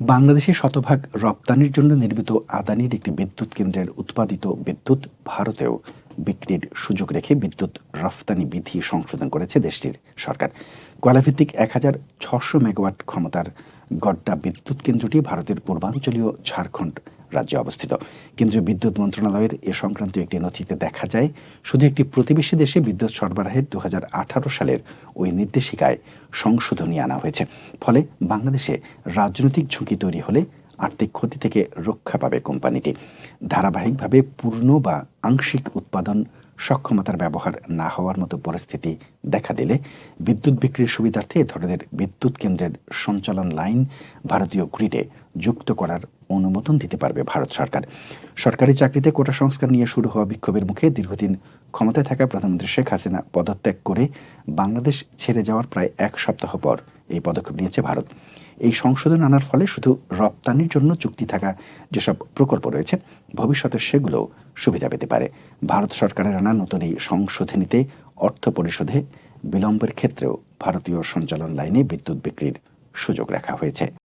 বাংলাদেশে শতভাগ রপ্তানির জন্য নির্মিত আদানির একটি বিদ্যুৎ কেন্দ্রের উৎপাদিত বিদ্যুৎ ভারতেও বিক্রির সুযোগ রেখে বিদ্যুৎ রফতানি বিধি সংশোধন করেছে দেশটির সরকার। কয়লাভিত্তিক এক হাজার ছশো মেগাওয়াট ক্ষমতার গড্ডা বিদ্যুৎ কেন্দ্রটি ভারতের পূর্বাঞ্চলীয় ঝাড়খণ্ড রাজ্যে অবস্থিত। কেন্দ্রীয় বিদ্যুৎ মন্ত্রণালয়ের এ সংক্রান্ত একটি নথিতে দেখা যায়, শুধু একটি প্রতিবেশী দেশে বিদ্যুৎ সরবরাহের দু হাজার আঠারো সালের ওই নির্দেশিকায় সংশোধনী আনা হয়েছে। ফলে বাংলাদেশে রাজনৈতিক ঝুঁকি তৈরি হলে আর্থিক ক্ষতি থেকে রক্ষা পাবে কোম্পানিটি। ধারাবাহিকভাবে পূর্ণ বা আংশিক উৎপাদন সক্ষমতার ব্যবহার না হওয়ার মতো পরিস্থিতি দেখা দিলে বিদ্যুৎ বিক্রির সুবিধার্থে এ ধরনের বিদ্যুৎ কেন্দ্রের সঞ্চালন লাইন ভারতীয় গ্রিডে যুক্ত করার অনুমোদন দিতে পারবে ভারত সরকার। সরকারি চাকরিতে কোটা সংস্কার নিয়ে শুরু হওয়া বিক্ষোভের মুখে দীর্ঘদিন ক্ষমতায় থাকা প্রধানমন্ত্রী শেখ হাসিনা পদত্যাগ করে বাংলাদেশ ছেড়ে যাওয়ার প্রায় এক সপ্তাহ পর এই পদক্ষেপ নিয়েছে ভারত। এই সংশোধন আনার ফলে শুধু রপ্তানির জন্য চুক্তি থাকা যেসব প্রকল্প রয়েছে, ভবিষ্যতে সেগুলো সুবিধা পেতে পারে। ভারত সরকারের আনা নতুন এই সংশোধনীতে অর্থ পরিশোধে বিলম্বের ক্ষেত্রেও ভারতীয় সঞ্চালন লাইনে বিদ্যুৎ বিক্রির সুযোগ রাখা হয়েছে।